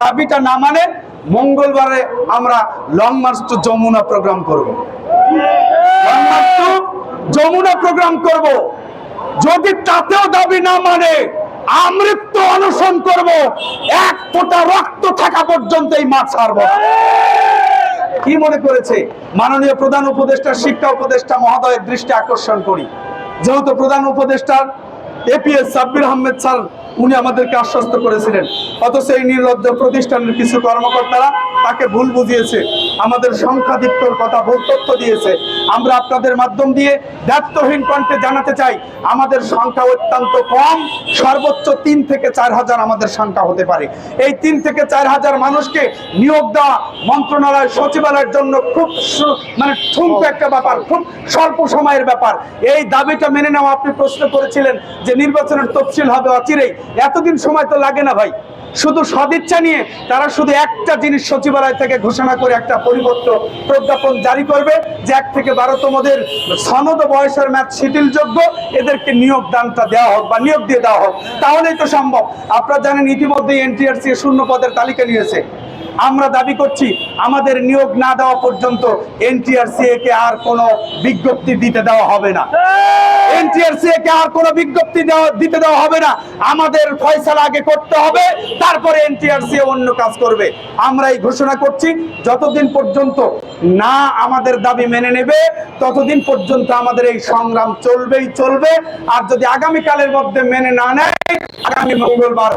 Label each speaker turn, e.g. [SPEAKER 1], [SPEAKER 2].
[SPEAKER 1] দাবিটা না মানে মঙ্গলবারে আমরা long march to Jamuna programme করব। Long march to Jamuna programme করব। যদি তাতেও দাবি না মানে আমৃত্যু অনশন করব, এক ফোঁটা রক্ত থাকা পর্যন্ত এই মাঠ ছাড়ব কি মনে করেছে? মাননীয় প্রধান উপদেষ্টা, শিক্ষা উপদেষ্টা মহোদয়ের দৃষ্টি আকর্ষণ করি। যেহেতু প্রধান উপদেষ্টার এপিএস সাব্বির আহমেদ স্যার উনি আমাদেরকে আশ্বস্ত করেছিলেন। অথচ এই নির্লজ্জ প্রতিষ্ঠানের কিছু কর্মকর্তারা তাকে ভুল বুঝিয়েছে, আমাদের সংখ্যাধিক্যর কথা ভুল তথ্য দিয়েছে। আমরা আপনাদের মাধ্যম দিয়ে দায়িত্বহীন কণ্ঠে জানাতে চাই, আমাদের সংখ্যা অত্যন্ত কম, সর্বোচ্চ তিন থেকে চার হাজার আমাদের সংখ্যা হতে পারে। এই তিন থেকে চার হাজার মানুষকে নিয়োগ দেওয়া মন্ত্রণালয়, সচিবালয়ের জন্য খুব মানে ঠুমকো একটা ব্যাপার, খুব স্বল্প সময়ের ব্যাপার। এই দাবিটা মেনে নেওয়া আপনি প্রশ্ন করেছিলেন যে নির্বাচনের তফসিল হবে অচিরেই। এতদিন সময় তো লাগে না ভাই। শুধু সদিচ্ছা নিয়ে তারা শুধু একটা জিনিস সচিবালয় থেকে ঘোষণা করে একটা পরিবর্ত প্রজ্ঞাপন জারি করবে যে এক থেকে বারোতমদের সনদ বয়সের ম্যাচ শিথিলযোগ্য, এদেরকে নিয়োগ দানটা দেওয়া হোক বা নিয়োগ দিয়ে দেওয়া হোক। তাহলেই তো সম্ভব। আপনারা জানেন ইতিমধ্যে এনটিআরসি শূন্য পদের তালিকা নিয়েছে। আমরা দাবি করছি আমাদের নিয়োগ না দেওয়া পর্যন্ত এনটিআরসি কে আর কোনো বিজ্ঞপ্তি দিতে দেওয়া হবে না। এনটিআরসি কে আর কোনো বিজ্ঞপ্তি দিতে দেওয়া হবে না। আমাদের ফয়সালা আগে করতে হবে, তারপরে এনটিআরসি অন্য কাজ করবে। আমরা এই ঘোষণা করছি, যতদিন পর্যন্ত না আমাদের দাবি মেনে নেবে, ততদিন পর্যন্ত আমাদের এই সংগ্রাম চলবেই চলবে। আর যদি আগামীকালের মধ্যে মেনে না নেয়, আগামী মঙ্গলবার